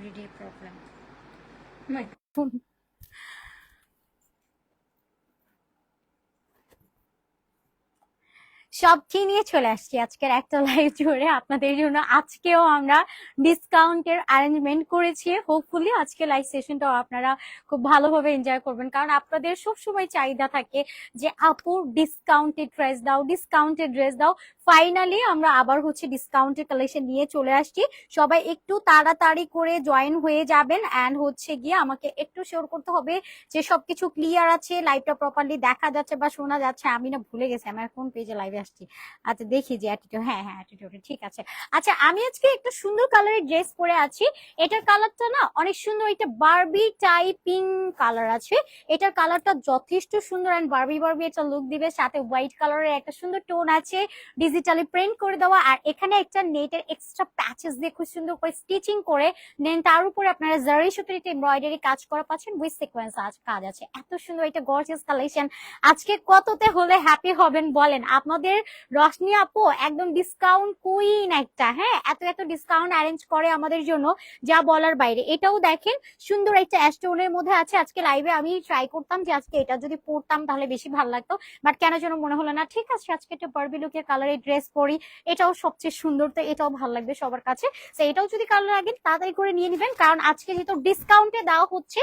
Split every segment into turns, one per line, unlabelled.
everyday problem.
My phone. সব কি নিয়ে চলে আসছি আজকের একটা লাইভ জুড়ে আপনাদের জন্য আজকেও আমরা ডিসকাউন্টের অ্যারেঞ্জমেন্ট করেছি হোপফুলি আজকে লাইভ সেশনটাও আপনারা খুব ভালোভাবে এনজয় করবেন কারণ আপনাদের সবসময় চাহিদা থাকে যে আপু ডিসকাউন্টেড ড্রেস দাও ডিসকাউন্টেড ড্রেস দাও ফাইনালি আমরা আবার হচ্ছে ডিসকাউন্টের কালেকশন নিয়ে চলে আসছি। সবাই একটু তাড়াতাড়ি করে জয়েন হয়ে যাবেন অ্যান্ড হচ্ছে গিয়ে আমাকে একটু শিওর করতে হবে যে সবকিছু ক্লিয়ার আছে লাইভটা প্রপারলি দেখা যাচ্ছে বা শোনা যাচ্ছে। আমি না ভুলে গেছি আমার কোন পেজে লাইভে আসছি? আচ্ছা দেখি যে অ্যাটিটিউড হ্যাঁ হ্যাঁ অ্যাটিটিউড ঠিক আছে। আচ্ছা আমি আজকে একটু সুন্দর কালারের ড্রেস পরে আছি। এটার কালারটা না অনেক সুন্দর এটা বারবি টাইপিং কালার আছে। এটার কালারটা যথেষ্ট সুন্দর অ্যান্ড বারবি বারবি একটা লুক দিবে। সাথে হোয়াইট কালারের একটা সুন্দর টোন আছে। ডিজিটালি প্রিন্ট করে দেওয়া আর এখানে একটা নেটের এক্সট্রা প্যাচেস দিয়ে খুব সুন্দর করে স্টিচিং করে দেন তার উপরে আপনারা জারি সুতির একটা এমব্রয়ডারি কাজ করা পাচ্ছেন উইথ সিকোয়েন্স কাজ আছে। এত সুন্দর একটা গর্জিয়াস কালেকশন আজকে কততে হলে হ্যাপি হবেন বলেন? আপনাদের রশনি আপু একদম ডিসকাউন্ট কুইন একটা হ্যাঁ? এত এত ডিসকাউন্ট অ্যারেঞ্জ করে আমাদের জন্য যা বলার বাইরে। এটাও দেখেন, সুন্দর একটা অ্যাস্টোনের মধ্যে আছে। আজকে লাইভে আমি ট্রাই করতাম যে আজকে এটা যদি পরতাম তাহলে বেশি ভালো লাগতো। বাট কেন যেন মনে হলো না, ঠিক আছে, আজকে একটা বারবি লুকের কালারের ড্রেস পরি, এটাও সবচেয়ে সুন্দর, তো এটাও ভালো লাগবে সবার কাছে। তো এটাও যদি কালো লাগেন তাড়াতাড়ি করে নিয়ে নেবেন, কারণ আজকে যেহেতু ডিসকাউন্টে দেওয়া হচ্ছে,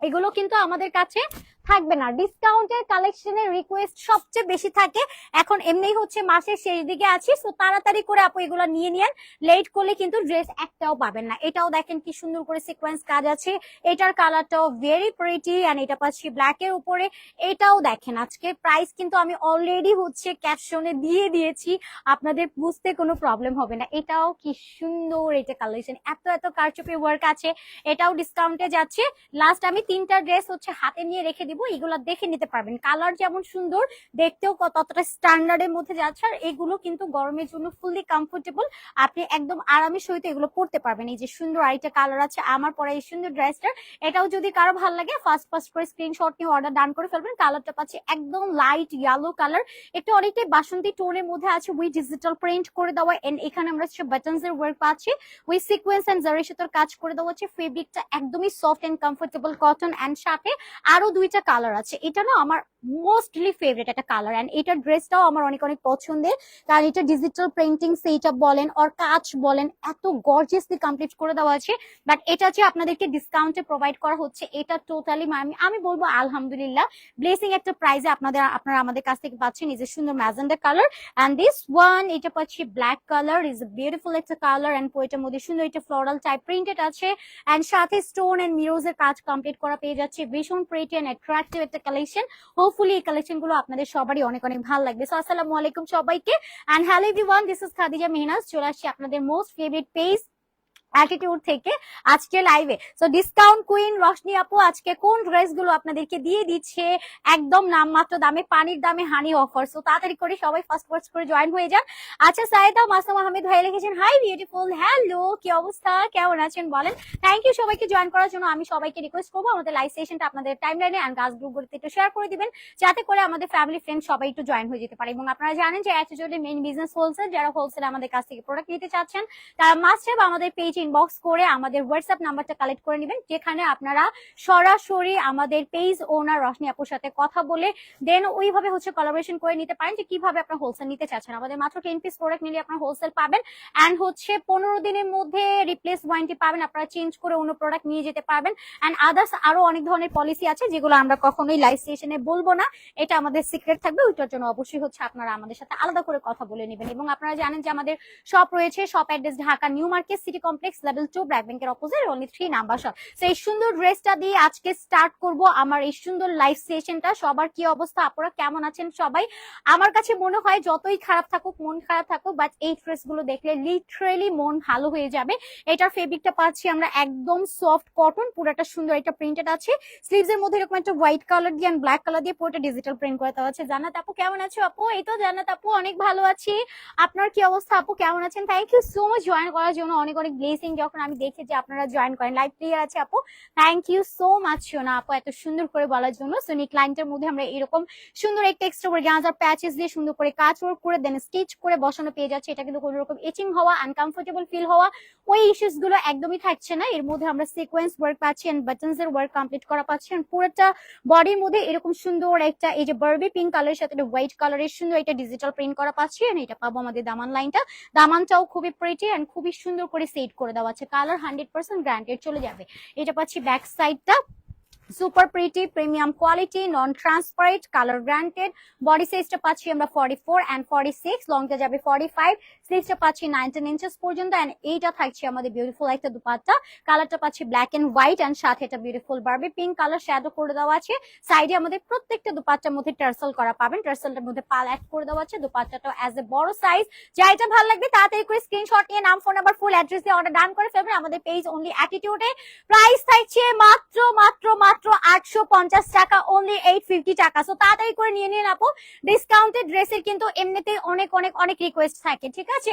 এগুলো কিন্তু আমাদের কাছে থাকবে না। ডিসকাউন্টের কালেকশনের রিকোয়েস্ট সবচেয়ে বেশি থাকে। এখন এমনি হচ্ছে মাসের শেষ দিকে আছি সো তাড়াতাড়ি করে আপু এগুলো নিয়ে নিয়েন লেট করলে কিন্তু ড্রেস একটাও পাবেন না। এটাও দেখেন কি সুন্দর করে সিকোয়েন্স কাজ আছে। এটার কালারটাও ভেরি প্রিটি অ্যান্ড এটা পাচ্ছি ব্ল্যাক এর উপরে। এটাও দেখেন আজকে প্রাইস কিন্তু আমি অলরেডি হচ্ছে ক্যাপশনে দিয়ে দিয়েছি। আপনাদের বুঝতে কোনো প্রবলেম হবে না। এটাও কি সুন্দর এটা কালেকশন এত এত কারচুপি ওয়ার্ক আছে। এটাও ডিসকাউন্টে যাচ্ছে। লাস্ট আমি তিনটা ড্রেস হচ্ছে হাতে নিয়ে রেখে দিব। এগুলো দেখে নিতে পারবেন। কালার যেমন সুন্দর, দেখতেও ততটা স্ট্যান্ডার্ডের মধ্যে যাচ্ছে, আর এগুলো কিন্তু গরমের জন্য ফুললি কমফোর্টেবল আপনি একদম আরামের সহিত এগুলো পড়তে পারবেন। এই যে সুন্দর আরেকটা কালার আছে, আমার পরে এই সুন্দর ড্রেসটা এটাও যদি কারও ভালো লাগে ফার্স্ট ফার্স্ট করে স্ক্রিনশট নিয়ে অর্ডার ডান করে ফেলবেন। কালারটা পাচ্ছি একদম লাইট ইয়েলো কালার একটু অনেকটাই বাসন্তী টোনের মধ্যে আছে উই ডিজিটাল প্রিন্ট করে দেওয়া। এন্ড এখানে আমরা হচ্ছে বাটনস এর ওয়ার্ক পাচ্ছি। উই সিকোয়েন্স এন্ড জারি সুতোর কাজ করে দেওয়া হচ্ছে। ফেব্রিকটা একদমই soft and comfortable cotton and সাথে আরও দুইটা কালার আছে। এটা না আমার মোস্টলি ফেভারিট একটা কালার এন্ড এটার ড্রেসটাও আমার অনেক অনেক পছন্দের। কারণ এটা ডিজিটাল প্রিন্টিং সেইটা বলেন আর কাজ বলেন, এত গর্জিয়াসলি কমপ্লিট করে দেওয়া আছে। বাট এটা যে আপনাদেরকে ডিসকাউন্টে প্রোভাইড করা হচ্ছে, এটা টোটালি আমি আমি বলব আলহামদুলিল্লাহ ব্লেসিং একটা প্রাইজে আপনাদের, আপনারা আমাদের কাছ থেকে পাচ্ছেন এই যে সুন্দর magenta colour and this one এটা পাচ্ছি ব্ল্যাক কালার ইজ বিউটিফুল একটা কালার অ্যান্ড এটার মধ্যে সুন্দর একটা ফ্লোরাল টাইপ প্রিন্টেড আছে। অ্যান্ড সাথে স্টোন এন্ড মিরোজ এর কাজ কমপ্লিট করা পেয়ে যাচ্ছে। ভীষণ প্রিটি অ্যান্ড অ্যাট্রাক্টিভ একটা কালেকশন হোপফুলি এই কালেকশনগুলো আপনাদের সবারই অনেক অনেক ভালো লাগবে। সো আসসালামু আলাইকুম সবাইকে। And hello everyone this is Khadija Mehnaz চলে আসছি আপনাদের মোস্ট ফেভারিট পেজ অ্যাটিটিউড থেকে আজকে লাইভে সো ডিসকাউন্ট কুইন রশনি আপু, আজকে কোন ড্রেসগুলো আপনাদেরকে দিয়ে দিচ্ছে? একদম নামমাত্র দামে, পানির দামে হানি অফার সো তাড়াতাড়ি করে সবাই ফার্স্ট ফার্স্ট করে জয়েন হয়ে যান। আচ্ছা সাইদা মাসুম আহমেদ ভাই লিখেছেন হাই বিউটিফুল হ্যালো কি অবস্থা? কেমন আছেন বলেন? থ্যাংক ইউ সবাইকে জয়েন করার জন্য আমি সবাইকে রিকোয়েস্ট করব। আমাদের লাইভ সেশনটা আপনাদের টাইম লাইনে অ্যান্ড গাছ গ্রুপগুলোতে একটু শেয়ার করে দিবেন। যাতে করে আমাদের ফ্যামিলি ফ্রেন্ড সবাই একটু জয়েন হয়ে যেতে পারে। এবং আপনারা জানেন যে অ্যাটিটিউডের মেইন বিজনেস হোলসেল যারা হোলসেল আমাদের কাছ থেকে প্রোডাক্ট নিতে চাচ্ছেন, তারা মাস্ট হ্যাভ আমাদের পেজ ইনবক্স করে আমাদের হোয়াটসঅ্যাপ নাম্বারটা কালেক্ট করে নেবেন, যেখানে আপনারা সরাসরি আমাদের পেজ ওনার রশনি আপুর সাথে কথা বলে দেন ওইভাবে হচ্ছে কোলাবোরেশন করে নিতে পারেন যে কীভাবে আপনার হোলসেল নিতে চাচ্ছেন। আমাদের মাত্র টেন পিস প্রোডাক্ট নিলে আপনারা হোলসেল পাবেন অ্যান্ড হচ্ছে পনেরো দিনের মধ্যে রিপ্লেস ওয়ারেন্টি পাবেন, আপনারা চেঞ্জ করে অন্য প্রোডাক্ট নিয়ে যেতে পারবেন অ্যান্ড আদার্স আরও অনেক ধরনের পলিসি আছে যেগুলো আমরা কখনোই লাইভ স্টেশনে বলব না, এটা আমাদের সিক্রেট থাকবে, ওইটার জন্য অবশ্যই হচ্ছে আপনারা আমাদের সাথে আলাদা করে কথা বলে নেবেন। এবং আপনারা জানেন যে আমাদের শপ রয়েছে shop address Dhaka New Market City Complex level two ব্যাংকের অপোজিট অনলি থ্রি নাম্বার তো এই সুন্দর ড্রেসটা দিয়ে আজকে স্টার্ট করব। আমার এই সুন্দর লাইভ সেশনটা সবার কি অবস্থা? আপনারা কেমন আছেন সবাই? আমার কাছে মনে হয় যতই খারাপ থাকুক, মন খারাপ থাকুক বাট এই দেখলে লিটারেলি মন ভালো হয়ে যাবে। এটার ফেব্রিকটা পাচ্ছি আমরা একদম সফট কটন পুরোটা সুন্দর একটা প্রিন্টেড আছে। স্লিভস এর মধ্যে এরকম একটা হোয়াইট কালার দিয়ে অ্যান্ড ব্ল্যাক কালার দিয়ে পুরোটা ডিজিটাল প্রিন্ট করে দেওয়া আছে। জানাত আপু, কেমন আছো আপু? এই তো জানাত আপু, অনেক ভালো আছি। আপনার কি অবস্থা আপু? কেমন আছেন? Thank you so much join করার জন্য। অনেক অনেক মিসিং যখন আমি দেখি যে আপনারা জয়েন করেন। লাইভ ক্লিয়ার আছে আপু। থ্যাংক ইউ সো মাচ সোনা আপু, এত সুন্দর করে বলার জন্য। সোনি ক্লায়েন্টের মধ্যে আমরা এরকম সুন্দর একটা এক্সট্রা করে গাঁজার প্যাচেস দিয়ে সুন্দর করে কাজ ওয়ার্ক করে দেন স্টিচ করে বসানো পেয়ে যাচ্ছে। এটা কিন্তু কোনো রকম ইচিং হওয়া আনকমফোর্টেবল ফিল হওয়া, ওই ইস্যুসগুলো একদমই থাকছে না। এর মধ্যে আমরা সিকোয়েন্স ওয়ার্ক পাচ্ছি এন্ড বাটনস এর ওয়ার্ক কমপ্লিট করা পাচ্ছি and পুরোটা বডির মধ্যে এরকম সুন্দর একটা, এই যে বার্বি পিঙ্ক কালারের সাথে একটা হোয়াইট কালারের সুন্দর একটা ডিজিটাল প্রিন্ট করা পাচ্ছি and এটা পাবো আমাদের দামান লাইনটা দামানটাও খুবই প্রিটি এন্ড খুবই সুন্দর করে সেট করে দেওয়া আছে। কালার হান্ড্রেড পার্সেন্ট গ্রান্টেড চলে যাবে। এটা পাচ্ছি ব্যাক সাইডটা super pretty premium quality non transparent colour guaranteed body সাইজটা পাচ্ছি আমরা forty four and forty six লংটা যাবে ফর্টি ফাইভ স্লিভসটা পাচ্ছি নাইনটিন ইঞ্চেস পর্যন্ত অ্যান্ড এইটা থাকছে আমাদের বিউটিফুল একটা দুপাট্টা। কালারটা পাচ্ছি ব্ল্যাক এন্ড হোয়াইট অ্যান্ড সাথে একটা beautiful Barbie pink colour shadow করে দেওয়া আছে। সাইডে আমাদের প্রত্যেকটা দুপাট্টার মধ্যে টার্সেল করা পাবেন। টার্সেলটার মধ্যে পাল অ্যাড করে দেওয়া আছে। দুপাট্টাটা অ্যাজ এ বড় সাইজ যা এটা ভালো লাগবে, তাড়াতাড়ি করে স্ক্রিনশট নিয়ে নাম ফোন নাম্বার ফুল অ্যাড্রেস দিয়ে অর্ডার ডান করে ফেলবেন। আমাদের পেজ অনলি অ্যাটিটিউডে প্রাইস থাকছে মাত্র মাত্র মাত্র আটশো পঞ্চাশ টাকা অনলি এইট ফিফটি টাকা। সো তাড়াতাড়ি করে নিয়ে নিন আপু। ডিসকাউন্টেড ড্রেসের কিন্তু এমনিতে অনেক অনেক অনেক রিকোয়েস্ট থাকে, ঠিক আছে?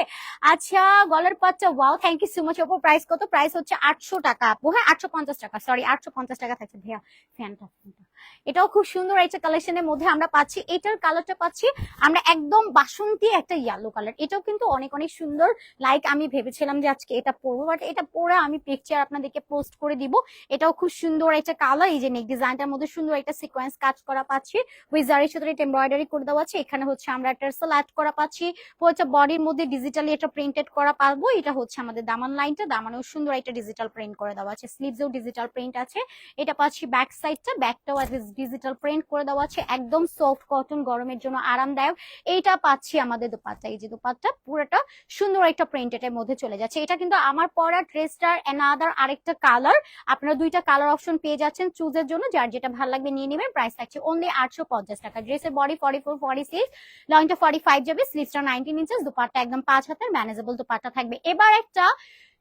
আচ্ছা গলার পাচ্চা wow thank you so much আপু। প্রাইস কত? প্রাইস হচ্ছে আটশো টাকা আপু। হ্যাঁ আটশো পঞ্চাশ টাকা সরি আটশো পঞ্চাশ টাকা থাকছে। ভাইয়া ফ্যানটা ফ্যানটা এটাও খুব সুন্দর একটা কালেকশনের মধ্যে আমরা পাচ্ছি। এটার কালারটা পাচ্ছি আমরা একদম বাসন্তী একটা ইয়েলো কালার এটাও কিন্তু অনেক অনেক সুন্দর। লাইক আমি ভেবেছিলাম যে আজকে এটা পরবো বাট এটা পরে আমি পিকচার আপনাদেরকে পোস্ট করে দিব। এটাও খুব সুন্দর একটা কালার এই যে নেক ডিজাইনটার মধ্যে সুন্দর একটা সিকোয়েন্স কাজ করা পাচ্ছি। উইজারের সাথে এটা এমব্রয়ডারি করে দেওয়া আছে। এখানে হচ্ছে আমরা টার্সেল অ্যাড করা পাচ্ছি। হচ্ছে বডির মধ্যে ডিজিটালি এটা প্রিন্টেড করা পারব এটা হচ্ছে আমাদের দামান লাইনটা দামানেও সুন্দর একটা ডিজিটাল প্রিন্ট করে দেওয়া আছে। স্লিভসেও ডিজিটাল প্রিন্ট আছে। এটা পাচ্ছি ব্যাক সাইডটা ব্যাকটাও ডিজিটাল প্রিন্ট করে দেওয়া আছে। একদম সফট কটন গরমের জন্য আরামদায়ক। এইটা পাচ্ছি আমাদের দোপাট্টা। এই যে দোপাট্টা, পুরোটা সুন্দর একটা প্রিন্টেড মধ্যে চলে যাচ্ছে। এটা কিন্তু আমার পরা ড্রেসটার অ্যানাদার আরেকটা কালার আপনারা দুইটা কালার অপশন পেয়ে যাচ্ছেন চুজের জন্য। যার যেটা ভালো লাগবে নিয়ে নেবেন। প্রাইস থাকছে অনলি আটশো পঞ্চাশ টাকা। ড্রেসের body forty four forty six লংটা forty five যাবে স্লিভসটা নাইনটিন ইঞ্চেস দুপাট্টা একদম পাঁচ হাতের ম্যানেজেবল দুপাট্টা থাকবে। এবার একটা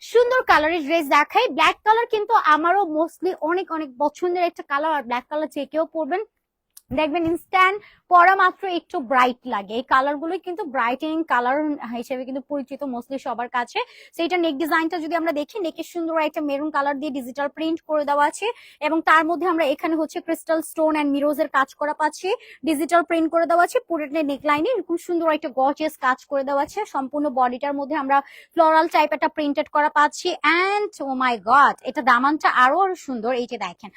সুন্দর কালারের ড্রেস দেখাই। ব্ল্যাক কালার কিন্তু আমারও মোস্টলি অনেক অনেক পছন্দের একটা কালার আর ব্ল্যাক কালার যে কেউ পরবেন দেখবেন ইনস্ট্যান্ট পরা মাত্র একটু ব্রাইট লাগে। এই কালার গুলোই কিন্তু ব্রাইটেনিং কালার হিসেবে কিন্তু পরিচিত মোস্টলি সবার কাছে। সেইটা নেক ডিজাইনটা যদি আমরা দেখি নেকের সুন্দর একটা মেরুন কালার দিয়ে ডিজিটাল প্রিন্ট করে দেওয়া আছে এবং তার মধ্যে আমরা এখানে হচ্ছে ক্রিস্টাল স্টোন অ্যান্ড মিরোজ এর কাজ করা পাচ্ছি। ডিজিটাল প্রিন্ট করে দেওয়া আছে পুরোটা নেক লাইনে এরকম সুন্দর একটা গর্জিয়াস কাজ করে দেওয়া আছে। সম্পূর্ণ বডিটার মধ্যে আমরা ফ্লোরাল টাইপ একটা প্রিন্টেড করা পাচ্ছি অ্যান্ড ও মাই গড এটা দামানটা আরও সুন্দর। এই যে দেখেন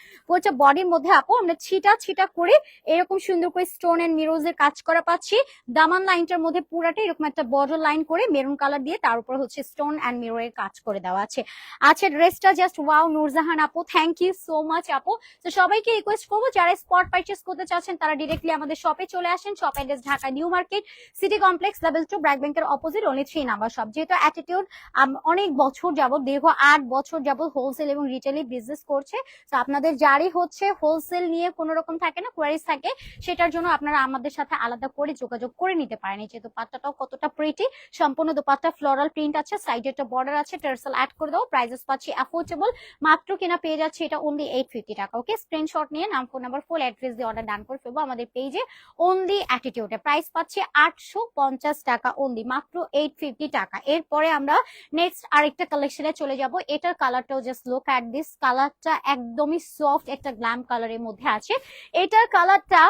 বডির মধ্যে আপু আমরা ছিটা ছিটা করে এরকম সুন্দর করে স্টোন এন্ড মিরোজ এর কাজ করা পাচ্ছি। দামান লাইনটার মধ্যে পুরাটা এরকম একটা বর্ডার লাইন করে মেরুন কালার দিয়ে তার উপর হচ্ছে স্টোন এন্ড মিরর এর কাজ করে দেওয়া আছে। আচ্ছা ড্রেসটা জাস্ট ওয়াও নূরজাহান আপু থ্যাংক ইউ সো মাচ আপু। তো সবাইকে রিকোয়েস্ট করব, যারা স্পট পারচেস করতে চাচ্ছেন, তারা ডিরেক্টলি আমাদের শপে চলে আসেন। Shop address Dhaka New Market City Complex level two BRAC ব্যাংকের opposite only three number shop যেহেতু অ্যাটিটিউড অনেক বছর যাবত দীর্ঘ আট বছর যাবত হোলসেল এবং রিটেলে বিজনেস করছে। তো আপনাদের যারই হচ্ছে হোলসেল নিয়ে কোনো রকম থাকে না কোয়ারিজ থাকে সেটার জন্য আপনারা আমাদের সাথে আলাদা করে যোগাযোগ করে নিতে পারেন। এই যে দোপাট্টাটাও কতটা প্রিটি সম্পূর্ণ দোপাট্টা ফ্লোরাল প্রিন্ট আছে সাইডে একটা বর্ডার আছে টার্সেল অ্যাড করে দাও প্রাইজেস পাচ্ছি অ্যাফোর্ডেবল মাত্র কেনা পেয়ে যাচ্ছে এটা অনলি এইট ফিফটি টাকা ওকে স্ক্রিনশট নিয়ে নাম ফোন নাম্বার ফুল অ্যাড্রেস দিয়ে অর্ডার ডান করে ফেলব আমাদের পেজে অনলি অ্যাটিটিউডে প্রাইস পাচ্ছি আটশো পঞ্চাশ টাকা অনলি মাত্র এইট ফিফটি টাকা। এরপরে আমরা নেক্সট আরেকটা কালেকশনে চলে যাব, এটার কালারটাও জাস্ট লুক অ্যাট দিস কালারটা একদমই সফট একটা গ্ল্যাম কালারের মধ্যে আছে। এটার কালারটা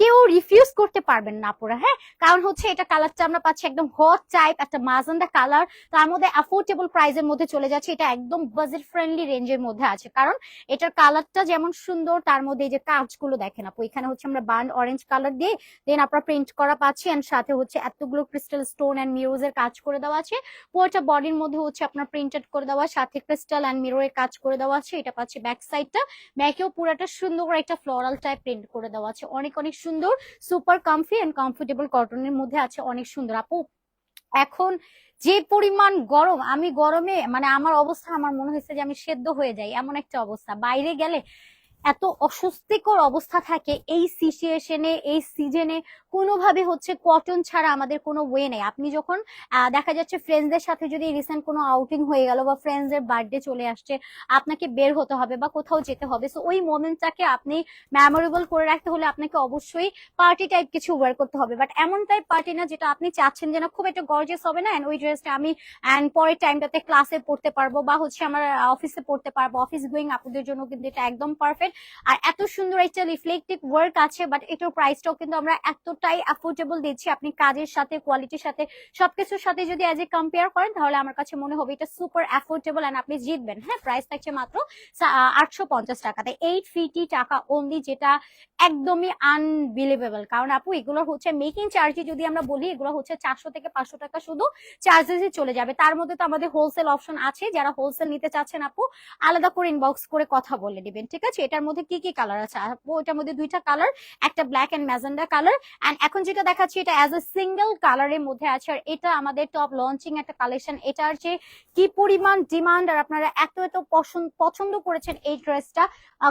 কেউ রিফিউজ করতে পারবেন না পুরো হ্যাঁ? কারণ হচ্ছে এটা কালারটা আমরা পাচ্ছি একদম হট টাইপ একটা মাজান্ডা কালার তার মধ্যে অ্যাফোর্ডেবল প্রাইসের মধ্যে চলে যাচ্ছে, এটা একদম বাজেট ফ্রেন্ডলি রেঞ্জের মধ্যে আছে। কারণ এটার কালারটা যেমন সুন্দর, তার মধ্যে এই যে কাজগুলো দেখেন আপু, এখানে হচ্ছে আমরা বার্ন অরেঞ্জ কালার দিয়ে দেন আপনারা প্রিন্ট করা পাচ্ছি এন্ড সাথে হচ্ছে এতগুলো ক্রিস্টাল স্টোন এন্ড মিরোজ এর কাজ করে দেওয়া আছে। পুরোটা বডির মধ্যে হচ্ছে আপনার প্রিন্টেড করে দেওয়া, সাথে ক্রিস্টাল এন্ড মিরর এর কাজ করে দেওয়া আছে, এটা পাচ্ছি ব্যাক সাইডটা ব্যাকেও পুরোটা সুন্দর একটা ফ্লোরাল টাইপ প্রিন্ট করে দেওয়া আছে। অনেক অনেক সুন্দর সুপার কমফি এন্ড কমফোর্টেবল কটনের মধ্যে আছে অনেক সুন্দর। আপু, এখন যে পরিমাণ গরম, আমি গরমে মানে আমার অবস্থা, আমার মনে হয়েছে যে আমি সেদ্ধ হয়ে যাই, এমন একটা অবস্থা। বাইরে গেলে এত অস্বস্তিকর অবস্থা থাকে এই সিচুয়েশনে এই সিজনে কোনোভাবে হচ্ছে কটন ছাড়া আমাদের কোনো ওয়ে নেই। আপনি যখন দেখা যাচ্ছে ফ্রেন্ডসদের সাথে যদি রিসেন্ট কোনো আউটিং হয়ে গেল বা ফ্রেন্ডসের বার্থডে চলে আসছে, আপনাকে বের হতে হবে বা কোথাও যেতে হবে। সো ওই মোমেন্টটাকে আপনি মেমোরেবল করে রাখতে হলে আপনাকে অবশ্যই পার্টি টাইপ কিছু ওয়ার করতে হবে। বাট এমন টাইপ পার্টি না যেটা আপনি চাচ্ছেন যে না, খুব একটা গর্জিয়াস হবে না, and ওই ড্রেসটা আমি অ্যান্ড পরের টাইমটাতে ক্লাসে পড়তে পারব বা হচ্ছে আমার অফিসে পড়তে পারব। অফিস গোয়িং আপুদের জন্য কিন্তু এটা একদম পারফেক্ট আর এত সুন্দর একটা রিফ্লেকটিভ ওয়ার্ক আছে বাট এটার প্রাইসটাও কিন্তু আমরা এতটাই অ্যাফোর্ডেবল দিচ্ছি। আপনি কাজের সাথে কোয়ালিটির সাথে, সবকিছুর সাথে যদি অ্যাজ এ কম্পেয়ার করেন, তাহলে আমার কাছে মনে হবে এটা সুপার অ্যাফোর্ডেবল অ্যান্ড আপনি জিতবেন। হ্যাঁ প্রাইস থাকছে মাত্র আটশো পঞ্চাশ টাকাতে। এইট ফিফটি টাকা অনলি যেটা একদমই আনবিলিভেবল কারণ আপু, এগুলো হচ্ছে মেকিং চার্জে যদি আমরা বলি, এগুলো হচ্ছে চারশো থেকে পাঁচশো টাকা শুধু চার্জেসই চলে যাবে। তার মধ্যে তো আমাদের হোলসেল অপশন আছে। যারা হোলসেল নিতে চাচ্ছেন আপু, আলাদা করে ইনবক্স করে কথা বলে দিবেন ঠিক আছে? এটার মধ্যে কি কি কালার আছে? আপু এটার মধ্যে দুইটা কালার একটা black and magenta colour and এখন যেটা দেখাচ্ছি এটা অ্যাজ এ সিঙ্গেল কালারের মধ্যে আছে, আর এটা আমাদের টপ লঞ্চিং একটা কালেকশন এটার যে কি পরিমাণ ডিমান্ড আর আপনারা এত এত পছন্দ পছন্দ করেছেন এই ড্রেসটা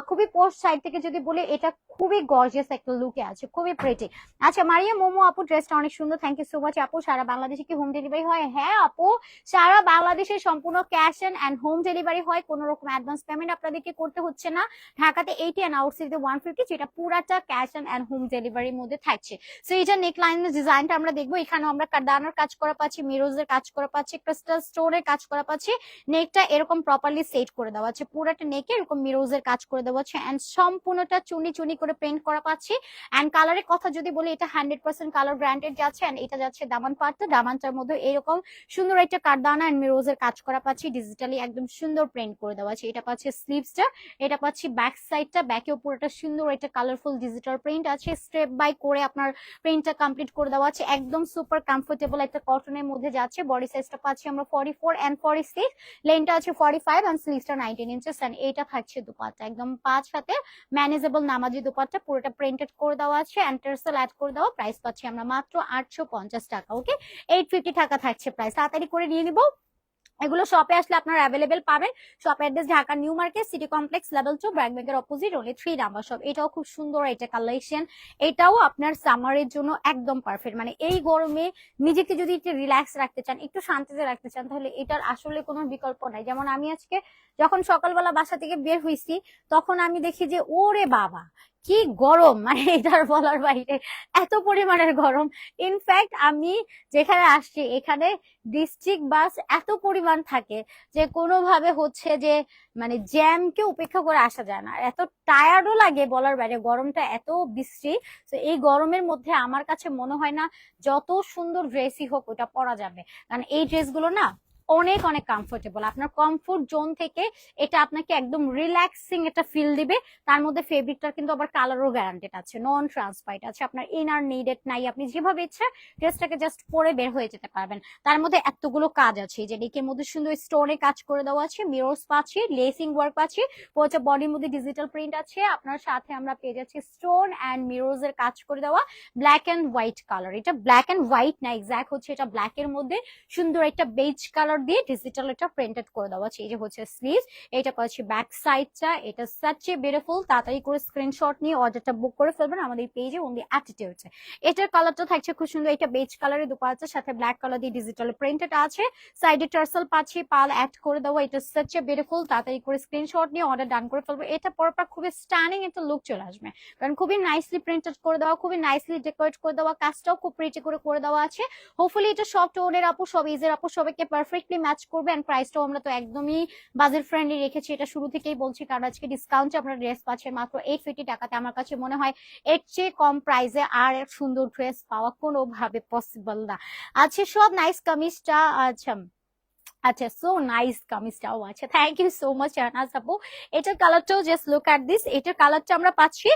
খুবই পোস্ট সাইড থেকে যদি বলি, এটা খুবই গর্জিয়াস একটা লুকে আছে, খুবই প্রেটি আচ্ছা মারিয়া, মোমো আপু ড্রেসটা অনেক সুন্দর থ্যাংক ইউ সো মাচ আপু, সারা বাংলাদেশে কি হোম ডেলিভারি হয়? হ্যাঁ আপু, সারা বাংলাদেশে সম্পূর্ণ ক্যাশ অ্যান্ড হোম ডেলিভারি হয়, কোনো রকম অ্যাডভান্স পেমেন্ট আপনাদেরকে করতে হচ্ছে না ঢাকাতে এইটি অ্যান্ড আউটসাইডে ওয়ান ফিফটি যেটা পুরাটা ক্যাশ অ্যান্ড হোম ডেলিভারির মধ্যে থাকছে। সো এই যে নেক লাইনের ডিজাইনটা আমরা দেখব, এখানেও আমরা কাদানার কাজ করা পাচ্ছি মিরোজের কাজ করা পাচ্ছি ক্রিস্টাল স্টোনের কাজ করা পাচ্ছি। নেকটা এরকম প্রপারলি সেট করে দেওয়া আছে, পুরাটা নেকে এরকম মিরোজের কাজ করে দেওয়া আছে অ্যান্ড সম্পূর্ণটা চুনি চুনি করে প্রিন্ট করা পাচ্ছি। অ্যান্ড কালারের কথা যদি বলি, এটা হান্ড্রেড পার্সেন্ট কালার গ্রান্টেড যাচ্ছে অ্যান্ড এটা যাচ্ছে দামান পাটটা, দামানটার মধ্যে এরকম সুন্দর একটা কারদানা অ্যান্ড মিরোজের কাজ করা পাচ্ছি ডিজিটালি একদম সুন্দর প্রিন্ট করে দেওয়া আছে। এটা পাচ্ছে স্লিভসটা এটা পাচ্ছি ব্যাক সাইডটা ব্যাকেও পুরোটা সুন্দর একটা কালারফুল ডিজিটাল প্রিন্ট আছে। স্টেপ বাই করে আপনার প্রিন্টটা কমপ্লিট করে দেওয়া আছে। একদম সুপার কমফোর্টেবল একটা কটনের মধ্যে যাচ্ছে। বডি সাইজটা পাচ্ছি আমরা forty four and forty six লেনটা আছে ফর্টি ফাইভ অ্যান্ড স্লিভসটা নাইনটিন ইঞ্চেস অ্যান্ড এইটা থাকছে দুপাট্টা। একদম পাঁচ হাতে ম্যানেজেবল নামাজি দুপাট্টা পুরোটা প্রিন্টেড করে দেওয়া আছে। অ্যান্ড টার্সেল অ্যাড করে দেওয়া। প্রাইস পাচ্ছি আমরা মাত্র আটশো পঞ্চাশ টাকা ওকে এইট ফিফটি টাকা থাকছে প্রাইস তাড়াতাড়ি করে নিয়ে নিবো। এগুলো শপে আসলে আপনারা অ্যাভেলেবেল পাবেন। Shop address Dhaka new market city complex level two BRAC ব্যাংকের opposite only three number shop এটাও খুব সুন্দর এটা কালেকশন এটাও আপনার সামারের জন্য একদম পারফেক্ট মানে এই গরমে নিজেকে যদি একটু রিল্যাক্স রাখতে চান, একটু শান্তিতে রাখতে চান, তাহলে এটার আসলে কোনো বিকল্প নাই। যেমন আমি আজকে যখন সকালবেলা বাসা থেকে বের হয়েছি তখন আমি দেখি যে, ওরে বাবা! কি গরম? মানে এটার বলার বাইরে। এত পরিমাণের গরম। ইনফ্যাক্ট আমি যেখানে আসছি, এখানে ডিস্ট্রিক্ট বাস এত পরিমাণ থাকে যে কোনোভাবে হচ্ছে যে মানে জ্যামকে উপেক্ষা করে আসা যায় না। এত টায়ার্ডও লাগে বলার বাইরে। গরমটা এত বিশ্রী, তো এই গরমের মধ্যে আমার কাছে মনে হয় না যত সুন্দর ড্রেসই হোক ওটা পরা যাবে। কারণ এই ড্রেসগুলো না অনেক অনেক কমফোর্টেবল আপনার কমফোর্ট জোন থেকে এটা আপনাকে একদম রিল্যাক্সিং একটা ফিল দিবে। তার মধ্যে ফেব্রিকটা কিন্তু আবার কালারও গ্যারান্টেড আছে। নন ট্রান্সপাইট আছে। আপনার ইনার নিডেড নাই। আপনি যেভাবে ইচ্ছে ড্রেসটাকে জাস্ট পরে বের হয়ে যেতে পারবেন। তার মধ্যে এতগুলো কাজ আছে। যে ডেকের মধ্যে সুন্দর স্টোনে কাজ করে দেওয়া আছে। মিরর্স পাচ্ছি লেসিং ওয়ার্ক পাচ্ছি। হচ্ছে বডির মধ্যে ডিজিটাল প্রিন্ট আছে। আপনার সাথে আমরা পেয়ে যাচ্ছি স্টোন অ্যান্ড মিরোজ এর কাজ করে দেওয়া। ব্ল্যাক অ্যান্ড হোয়াইট কালার এটা ব্ল্যাক অ্যান্ড হোয়াইট না এক্স্যাক্ট হচ্ছে এটা ব্ল্যাক এর মধ্যে। সুন্দর একটা বেজ কালার দিয়ে ডিজিটাল এটা প্রিন্টেড করে দেওয়া আছে। এই যে হচ্ছে স্লিভ এটা পাচ্ছি ব্যাক সাইডটা এটা সাচ্ছে বিউটিফুল তাড়াতাড়ি করে স্ক্রিনশট নিয়ে অর্ডারটা বুক করে ফেলবেন আমাদের পেজে অনলি অ্যাটিটিউডে এটার কালারটা থাকছে খুব সুন্দর, এটা বেজ কালারের দুপাচ্ছের সাথে ব্ল্যাক কালার দিয়ে ডিজিটাল প্রিন্টেড আছে। সাইডে টার্সেল পাচ্ছি, পাল অ্যাড করে দেওয়া, এটা সাচ্ছে বিউটিফুল তাড়াতাড়ি করে স্ক্রিনশট নিয়ে অর্ডার ডান করে ফেলব। এটা পরপর খুবই স্ট্যানিং একটা লুক চলে আসবে। কারণ খুবই নাইসলি প্রিন্টেড করে দেওয়া, খুবই নাইসলি ডেকোরেট করে দেওয়া, কাজটাও খুব প্রিটি করে করে দেওয়া আছে। হোপফুলি এটা সব টোনের আপু, সব ইজের আপু, সবাইকে পারফেক্টলি ম্যাচ করবে এন্ড প্রাইসটাও আমরা তো একদমই বাজেট ফ্রেন্ডলি রেখেছি। এটা শুরু থেকেই বলছি, কারণ আজকে ডিসকাউন্টে আপনার ড্রেস পাচ্ছে মাত্র এইট ফিফটি টাকাতে আমার কাছে মনে হয় এর চেয়ে কম প্রাইসে আর সুন্দর ড্রেস পাওয়া কোনোভাবে পসিবল না। আচ্ছা সব নাইস কামিজটা আচ্ছা। আচ্ছা সো নাইস কামিজটাও আছে। Thank you so much Anas আপু। এটার কালারটাও জাস্ট লুক অ্যাট দিস এটার কালারটা আমরা পাচ্ছি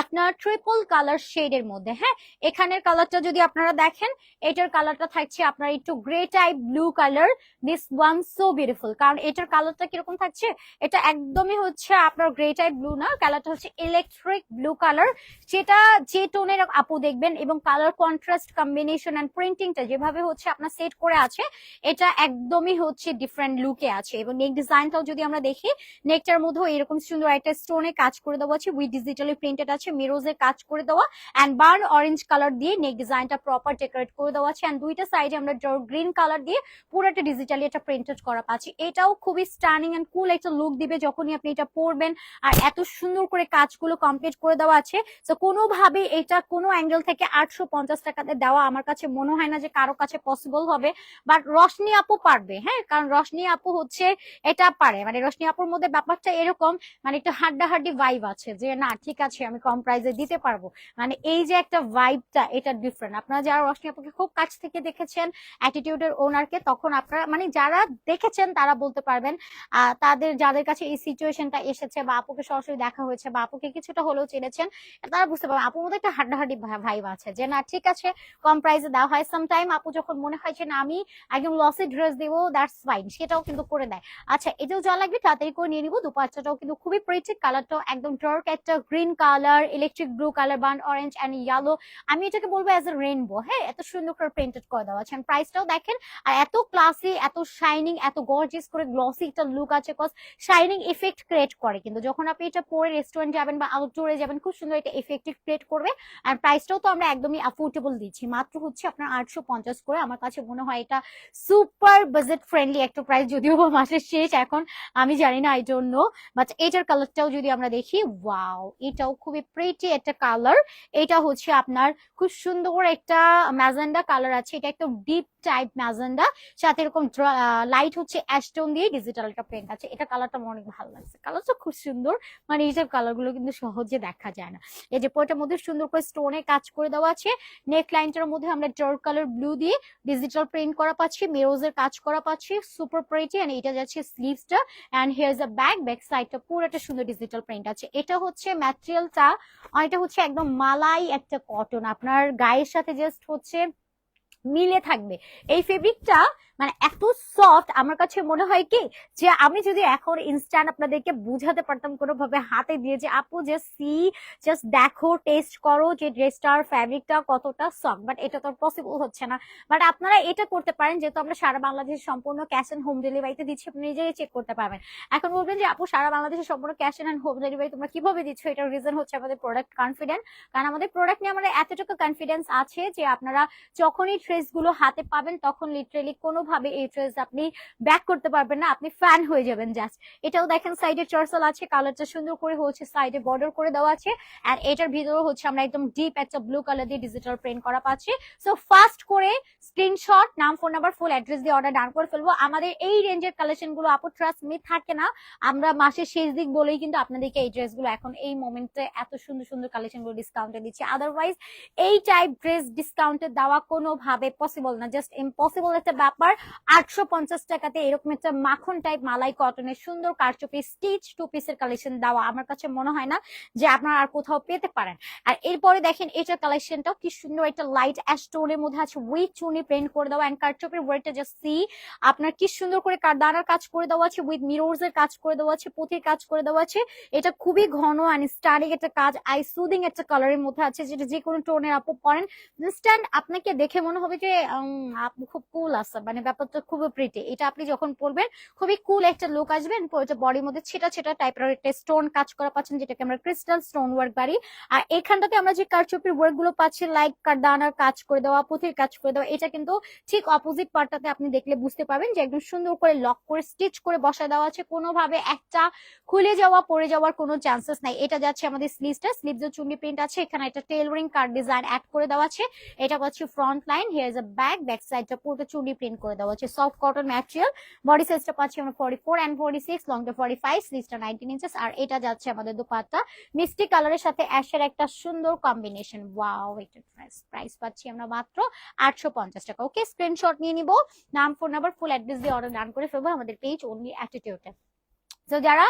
আপনার ট্রিপল কালার শেডের মধ্যে হ্যাঁ? এখানের কালারটা যদি আপনারা দেখেন, এটার কালারটা থাকছে আপনার একটু grey type blue colour this one so beautiful কারণ এটার কালারটা কীরকম থাকছে? এটা একদমই হচ্ছে আপনার গ্রে টাইপ ব্লু না। কালারটা হচ্ছে ইলেকট্রিক ব্লু কালার যেটা যে টোনের আপু দেখবেন এবং কালার কন্ট্রাস্ট কম্বিনেশন অ্যান্ড প্রিন্টিংটা যেভাবে হচ্ছে আপনার সেট করে আছে, এটা একদমই হচ্ছে হচ্ছে ডিফারেন্ট লুকে আছে এবং নেক ডিজাইনটাও যদি আমরা দেখি নেকটার মধ্যেও এরকম সুন্দর একটা স্টোনে কাজ করে দেওয়া আছে উইথ ডিজিটালি প্রিন্টেড আছে মিরোজের কাজ করে দেওয়া অ্যান্ড বার্ন অরেঞ্জ কালার দিয়ে নেক ডিজাইনটা প্রপার ডেকোরেট করে দেওয়া আছে অ্যান্ড দুইটা সাইডে আমরা গ্রিন কালার দিয়ে পুরোটা ডিজিটালি একটা প্রিন্টেড করা পাচ্ছি। এটাও খুবই স্টার্নিং অ্যান্ড কুল একটা লুক দিবে যখনই আপনি এটা পরবেন, আর এত সুন্দর করে কাজগুলো কমপ্লিট করে দেওয়া আছে। তো কোনোভাবে এটা কোনো অ্যাঙ্গেল থেকে আটশো পঞ্চাশ টাকাতে দেওয়া আমার কাছে মনে হয় না যে কারও কাছে পসিবল হবে বাট রশনি আপু পারবে হ্যাঁ? কারণ রশনি আপু হচ্ছে এটা পারে। মানে রশনি আপুর মধ্যে ব্যাপারটা এরকম মানে একটু হাড্ডাহাড্ডি ভাইব আছে যে, না, ঠিক আছে, আমি কম প্রাইসে দিতে পারব। মানে এই যে একটা ভাইবটা এটা ডিফারেন্ট আপনারা যারা রশনি আপুকে খুব কাছ থেকে দেখেছেন অ্যাটিটিউডের ওনারকে তখন আপনারা মানে যারা দেখেছেন, তারা বলতে পারবেন তাদের, যাদের কাছে এই সিচুয়েশনটা এসেছে বা আপুকে সরাসরি দেখা হয়েছে বা আপুকে কিছুটা হলেও চিনেছেন, তারা বুঝতে পারবেন আপুর মধ্যে একটা হাড্ডাহাড্ডি ভাইব আছে যে, না, ঠিক আছে, কম প্রাইসে দেওয়া হয়। সামটাইম আপু যখন মনে হয় যে, না, আমি একদম লসে ড্রেস দেবো দ্যাটস ফাইন সেটাও কিন্তু করে দেয় আচ্ছা এটাও যা লাগবে তাড়াতাড়ি করে নিয়ে নিবো। দুপাচ্চাটাও কিন্তু খুবই প্রিটি কালারটাও একদম ডার্ক একটা green colour electric blue colour bun orange and yellow আমি এটাকে বলব অ্যাজ এ রেইনবো হ্যাঁ? এত সুন্দর করে প্রিন্টেড করে দেওয়া আছে। প্রাইসটাও দেখেন, আর এত ক্লাসি এত শাইনিং এত গর্জিয়াস করে গ্লসি একটা লুক আছে। কজ শাইনিং ইফেক্ট ক্রিয়েট করে কিন্তু। যখন আপনি এটা পরে রেস্টুরেন্ট যাবেন বা আউটডোরে যাবেন, খুব সুন্দর একটা ইফেক্টিভ ক্রিয়েট করবে। আর প্রাইসটাও তো আমরা একদমই অ্যাফোর্ডেবল দিচ্ছি। মাত্র হচ্ছে আপনার আটশো পঞ্চাশ করে। আমার কাছে মনে হয় এটা সুপার বাজেট ফ্রেন্ডলি একটা প্রাইস যদিও মাসের শেষ এখন, আমি জানি না এই জন্য বাট এটার কালারটাও যদি আমরা দেখি ওয়াও এটাও খুবই প্রিটি একটা কালার এটা হচ্ছে আপনার খুব সুন্দর একটা ম্যাজেন্ডা কালার আছে, এটা একটা ডিপ টাইপ ম্যাজেন্ডা। সাথে এরকম লাইট হচ্ছে অ্যাস্টোন দিয়ে ডিজিটাল একটা প্রিন্ট আছে। এটা কালারটা আমার অনেক ভালো লাগছে। কালারটা খুব সুন্দর মানে এইসব কালারগুলো কিন্তু সহজে দেখা যায় না। এই যে পোয়েটার মধ্যে সুন্দর করে স্টোনে কাজ করে দেওয়া আছে। নেক লাইনটার মধ্যে আমরা ডার্ক কালার ব্লু দিয়ে ডিজিটাল প্রিন্ট করা পাচ্ছি মেরোজের কাজ করা পাচ্ছি। সুপার প্রিটি এন্ড এটা যাচ্ছে স্লিভসটা and here a back back সাইডটা একটা সুন্দর ডিজিটাল প্রিন্ট আছে। এটা হচ্ছে ম্যাটেরিয়ালটা এটা হচ্ছে একদম মালাই একটা কটন আপনার গায়ের সাথে জাস্ট হচ্ছে মিলে থাকবে। এই ফেব্রিকটা মানে এত সফট আমার কাছে মনে হয় কি, যে আমি যদি এখন ইনস্ট্যান্ট আপনাদেরকে বুঝাতে পারতাম কোনোভাবে হাতে দিয়ে যে, আপু যে সি জাস্ট দেখো টেস্ট করো যে ড্রেসটার ফ্যাব্রিকটা কতটা সফট বাট এটা তো পসিবল হচ্ছে না। বাট আপনারা এটা করতে পারেন, যেহেতু আমরা সারা বাংলাদেশে সম্পূর্ণ ক্যাশ অ্যান্ড হোম ডেলিভারিতে দিচ্ছি, আপনি নিজেই চেক করতে পারবেন। এখন বলবেন যে, আপু, সারা বাংলাদেশে সম্পূর্ণ ক্যাশ অ্যান্ড হোম ডেলিভারি তোমরা কীভাবে দিচ্ছ? এটার রিজন হচ্ছে আমাদের প্রোডাক্ট কনফিডেন্ট কারণ আমাদের প্রোডাক্ট নিয়ে আমাদের এতটুকু কনফিডেন্স আছে যে, আপনারা যখনই ড্রেসগুলো হাতে পাবেন, তখন লিটারেলি কোনোভাবে এই ড্রেস আপনি ব্যাক করতে পারবেন না, আপনি ফ্যান হয়ে যাবেন জাস্ট এটাও দেখেন সাইডে চার্সেল আছে কালারটা সুন্দর করে হচ্ছে সাইডে বর্ডার করে দেওয়া আছে। আর এটার ভিতরে হচ্ছে আমরা একদম ডিপ একটা ব্লু কালার দিয়ে ডিজিটাল প্রিন্ট করা পাচ্ছি। সো ফাস্ট করে স্ক্রিনশট নাম ফোন নাম্বার ফুল অ্যাড্রেস দিয়ে অর্ডার ডান করে ফেলব। আমাদের এই রেঞ্জের কালেকশনগুলো আপু ট্রাস্ট মি থাকে না। আমরা মাসের শেষ দিক বলেই কিন্তু আপনাদেরকে এই ড্রেসগুলো এখন এই মোমেন্টে এত সুন্দর সুন্দর কালেকশনগুলো ডিসকাউন্টে দিচ্ছি। আদারওয়াইজ এই টাইপ ড্রেস ডিসকাউন্টে দেওয়া কোনোভাবে পসিবল না। জাস্ট ইম্পসিবল একটা ব্যাপার। আটশো পঞ্চাশ টাকাতে এরকম একটা মাখন টাইপ মালাই কটনের সুন্দর কারচুপি স্টিচ টু পিসের কালেকশন দেওয়া আমার কাছে মনে হয় না যে আপনারা আর কোথাও পেতে পারেন। আর এরপরে দেখেন কালেকশনটাও কি সুন্দর একটা লাইট মধ্যে আছে উইথ চুনি প্রিন্ট করে দেওয়া কারচুপির জাস্ট সি আপনার কি সুন্দর করে কাজ করে দেওয়া আছে উইথ মিরোর্স এর কাজ করে দেওয়া আছে পুঁথির কাজ করে দেওয়া আছে। এটা খুবই ঘন অ্যান্ড স্টারিং একটা কাজ আই সুদিং একটা কালারের মধ্যে আছে যেটা যে কোনো টোনের আপু পরেন। ইনস্ট্যান্ট আপনাকে দেখে মনে হবে যে খুব কুল আছে মানে ব্যাপারটা খুবই প্রিটি এটা আপনি যখন পরবেন, খুবই কুল একটা লুক আসবেন বডির মধ্যে ছেটা ছেটা টাইপের একটা স্টোন কাজ করা পাচ্ছেন, যেটাকে আমরা ক্রিস্টাল স্টোন ওয়ার্ক বাড়ি আর এখানটাতে আমরা যে কারচুপির ওয়ার্কগুলো পাচ্ছি লাইক কারদানার কাজ করে দেওয়া, পুঁথির কাজ করে দেওয়া, এটা কিন্তু ঠিক অপোজিট পার্টটাতে আপনি দেখলে বুঝতে পারবেন যে একদম সুন্দর করে লক করে স্টিচ করে বসা দেওয়া আছে। কোনোভাবে একটা খুলে যাওয়া, পড়ে যাওয়ার কোনো চান্সেস নাই। এটা যাচ্ছে আমাদের স্লিভসটা স্লিভস চুন্ডি প্রিন্ট আছে। এখানে একটা টেলরিং কার্ড ডিজাইন অ্যাড করে দেওয়া আছে। এটা পাচ্ছি front line here is a back back সাইডটা পুরোটা চুন্ডি প্রিন্ট করে দেওয়া আছে সফট কটন ম্যাটেরিয়াল বডি সাইজটা পাচ্ছি আমরা forty four and forty six লংটা forty five স্লিভসটা নাইনটিন ইঞ্চেস আর এটা যাচ্ছে আমাদের দুপাট্টা। মিষ্টি কালারের সাথে অ্যাশের একটা সুন্দর কম্বিনেশন ওয়াও এটা প্রাইস প্রাইস পাচ্ছি আমরা মাত্র আটশো পঞ্চাশ টাকা। ওকে স্ক্রিনশট নিয়ে নিব। নাম ফোন নাম্বার ফুল অ্যাড্রেস দিয়ে অর্ডার ডান করে ফেলব আমাদের পেজ অনলি অ্যাটিটিউডে তো যারা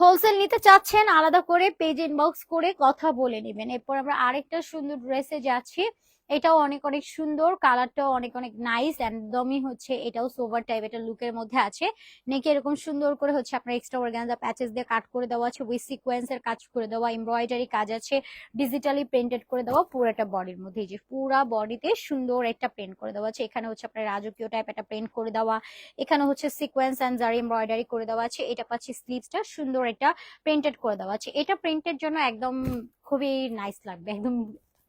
হোলসেল নিতে চাচ্ছেন, আলাদা করে পেজ ইনবক্স করে কথা বলে নেবেন। এরপর আমরা আরেকটা সুন্দর ড্রেসে যাচ্ছি। এটাও অনেক অনেক সুন্দর। কালারটাও অনেক অনেক নাইস একদমই হচ্ছে এটাও সোভার টাইপ এটা লুকের মধ্যে আছে। নেকে এরকম সুন্দর করে হচ্ছে আপনার এক্সট্রা অর্গানজা প্যাচেস দিয়ে কাট করে দেওয়া আছে উইথ সিকোয়েন্সের কাজ করে দেওয়া এমব্রয়ডারি কাজ আছে ডিজিটালি প্রিন্টেড করে দেওয়া, পুরোটা বডির মধ্যে। যে পুরা বডিতে সুন্দর একটা প্রিন্ট করে দেওয়া আছে। এখানে হচ্ছে আপনার রাজকীয় টাইপ একটা প্রিন্ট করে দেওয়া। এখানে হচ্ছে সিকোয়েন্স অ্যান্ড জারি এমব্রয়ডারি করে দেওয়া আছে। এটা পাচ্ছি স্লিভসটা সুন্দর একটা প্রিন্টেড করে দেওয়া আছে। এটা প্রিন্টের জন্য একদম খুবই নাইস লাগবে, একদম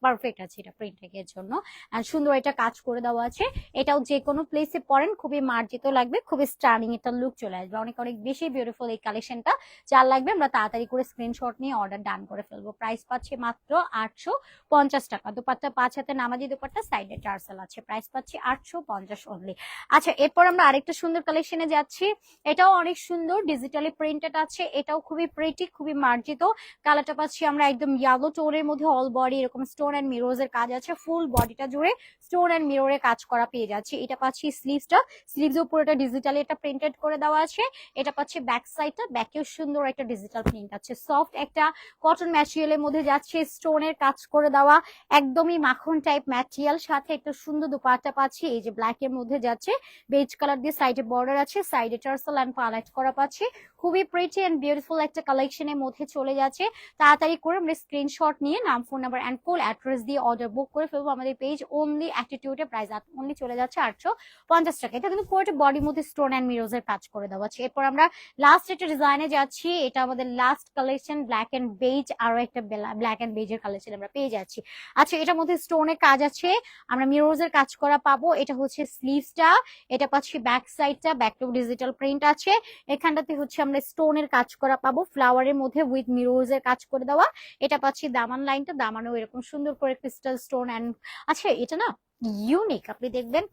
পারফেক্ট আছে এটা প্রিন্টিং এর জন্য। আর সুন্দর এটা কাজ করে দেওয়া আছে। এটাও যে কোনো প্লেসে পরেন খুবই মার্জিত লাগবে, খুবই স্টার্নিং একটা লুক চলে আসবে। অনেক অনেক বেশি বিউটিফুল এই কালেকশনটা যার লাগবে, আমরা তাড়াতাড়ি করে স্ক্রিনশট নিয়ে অর্ডার ডান করে ফেলব। প্রাইস পাচ্ছে মাত্র আটশো পঞ্চাশ টাকা। দুপাট্টা পাঁচ হাতে নামাজি দুপাট্টা সাইডে টার্সেল আছে। প্রাইস পাচ্ছি আটশো পঞ্চাশ অনলি আচ্ছা এরপর আমরা আরেকটা সুন্দর কালেকশনে যাচ্ছি। এটাও অনেক সুন্দর ডিজিটালি প্রিন্টেড আছে। এটাও খুবই প্রিটি খুবই মার্জিত। কালারটা পাচ্ছি আমরা একদম ইয়ালো টোনের মধ্যে অল বডি এরকম স্টোন অ্যান্ড মিরোজ এর কাজ আছে ফুল বডিটা জুড়ে স্টোন অ্যান্ড মিররে কাজ করা পেয়ে যাচ্ছে। এটা পাচ্ছি স্লিভসটা স্লিভস উপরে ডিজিটালি এটা প্রিন্টেড করে দেওয়া আছে। এটা পাচ্ছি ব্যাক সাইডটা ব্যাকেও সুন্দর একটা ডিজিটাল প্রিন্ট আছে। সফট একটা কটন ম্যাটেরিয়ালের মধ্যে যাচ্ছে স্টোনের কাজ করে দেওয়া। একদমই মাখন টাইপ ম্যাটেরিয়াল সাথে একটা সুন্দর দুপাট্টা পাচ্ছি। এই যে ব্ল্যাক এর মধ্যে যাচ্ছে। বেজ কালার দিয়ে সাইডে বর্ডার আছে। সাইডে টার্সেল অ্যান্ড পালাইট করা পাচ্ছি। খুবই প্রিটি অ্যান্ড বিউটিফুল একটা কালেকশনের মধ্যে চলে যাচ্ছে। তাড়াতাড়ি করে আমরা স্ক্রিনশট নিয়ে নাম phone number and full address দিয়ে অর্ডার বুক করে ফেলব। আমাদের পেজ অনলি অ্যাটিটিউডের প্রাইস অনলি চলে যাচ্ছে আটশো পঞ্চাশ টাকা। এটা কিন্তু পুরোটা বডির মধ্যে স্টোন অ্যান্ড মিরোজ এর কাজ করে দেওয়া আছে। এরপর আমরা লাস্ট একটা ডিজাইনে যাচ্ছি। এটা আমাদের last collection black and beige আরও একটা ব্ল্যাক এন্ড বেজের কালেকশন আমরা পেয়ে যাচ্ছি। আচ্ছা এটার মধ্যে স্টোনের কাজ আছে। আমরা মিরোজ এর কাজ করা পাবো। এটা হচ্ছে স্লিভসটা এটা পাচ্ছি ব্যাক সাইডটা ব্যাক টু ডিজিটাল প্রিন্ট আছে। এখানটাতে হচ্ছে আমরা স্টোনের কাজ করা পাবো। ফ্লাওয়ারের মধ্যে উইথ মিরোজ এর কাজ করে দেওয়া। এটা পাচ্ছি দামান লাইনটা দামানো এরকম সুন্দর করে ক্রিস্টাল স্টোন অ্যান্ড আচ্ছা এটা না ইউনিক আপনি দেখবেন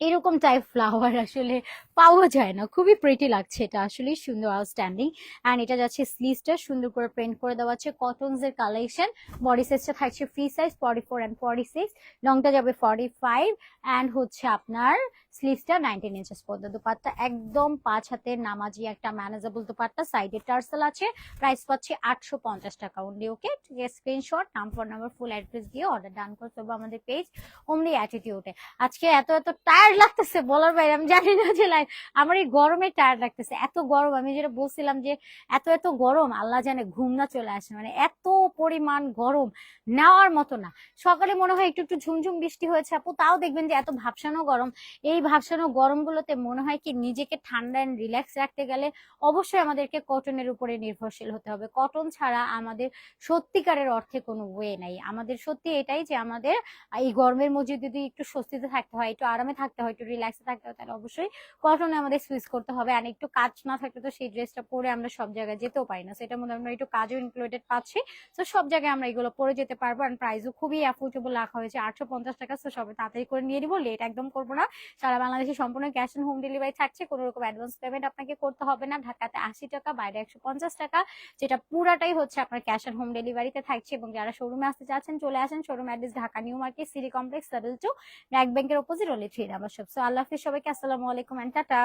এরকম টাইপ ফ্লাওয়ার আসলে পাওয়া যায় না। খুবই প্রিটি লাগছে এটা আসলে, সুন্দর আউটস্ট্যান্ডিং অ্যান্ড এটা যাচ্ছে স্লিভসটা সুন্দর করে প্রিন্ট করে দেওয়া আছে। কটনস এর কালেকশন বডি সাইজটা থাকছে free size forty four and forty six লংটা যাবে ফর্টি ফাইভ অ্যান্ড হচ্ছে আপনার স্লিভসটা নাইনটিন ইঞ্চেস পর্যন্ত। দুপাট্টা একদম পাঁচ হাতের নামাজি একটা ম্যানেজেবল দুপাট্টা। সাইডে টার্সেল আছে। প্রাইস পাচ্ছে আটশো পঞ্চাশ টাকা অনলি ওকে স্ক্রিনশট নাম ফোন নাম্বার ফুল অ্যাড্রেস দিয়ে অর্ডার ডান করে ফেলব আমাদের পেজ অনলি অ্যাটিটিউডে আজকে এত এত টায়ার্ড লাগতেছে, বলার বাইরে, আমি জানি না যে, like, আমার এই গরমে টায়ার্ড লাগতেছে, এত গরম, আমি যেটা বলছিলাম যে, এত এত গরম, আল্লাহ জানে ঘুম না চলে আসে মানে এত পরিমাণ গরম, নেওয়ার মতো না। সকালে মনে হয় একটু একটু ঝুমঝুম বৃষ্টি হয়েছে, আপু, তাও দেখবেন যে, এত ভাবসানো গরম, এই ভাবসানো গরমগুলোতে মনে হয় কি, নিজেকে ঠান্ডা এন্ড রিল্যাক্স রাখতে গেলে অবশ্যই আমাদেরকে কটনের উপরে নির্ভরশীল হতে হবে। কটন ছাড়া আমাদের সত্যিকারের অর্থে কোনো ওয়ে নাই। আমাদের সত্যি এটাই যে, আমাদের, এই গরমের মধ্যে যদি একটু স্বস্তিতে থাকতে হয়, একটু আরামে থাকতে হয়, একটু রিল্যাক্সে থাকতে হয়, তাহলে অবশ্যই কটনে আমাদের সুইচ করতে হবে। আর একটু কাজ না থাকলে তো সেই ড্রেসটা পরে আমরা সব জায়গায় যেতেও পারি না। সেটার মধ্যে আমরা একটু কাজও ইনক্লুডেড পাচ্ছি। তো সব জায়গায় আমরা এগুলো পরে যেতে পারব আর প্রাইসও খুবই অ্যাফোর্ডেবল রাখা হয়েছে, আটশো পঞ্চাশ টাকা। তো সবাই তাড়াতাড়ি করে নিয়ে নিবো লেট একদম করব না। সারা বাংলাদেশে সম্পূর্ণ ক্যাশ অন হোম ডেলিভারি থাকছে, কোনো রকম অ্যাডভান্স পেমেন্ট আপনাকে করতে হবে না। ঢাকাতে আশি টাকা, বাইরে একশো পঞ্চাশ টাকা। যেটা পুরাটাই হচ্ছে আপনার ক্যাশ অন হোম ডেলিভারিতে থাকছে এবং যারা শোরুমে আসতে চাচ্ছেন, চলে আসেন। Showroom address Dhaka new market city complex level two ব্যাংকের opposite only three number shop so আল্লাহ হাফিজ সবাইকে আসসালামু আলাইকুম টাটা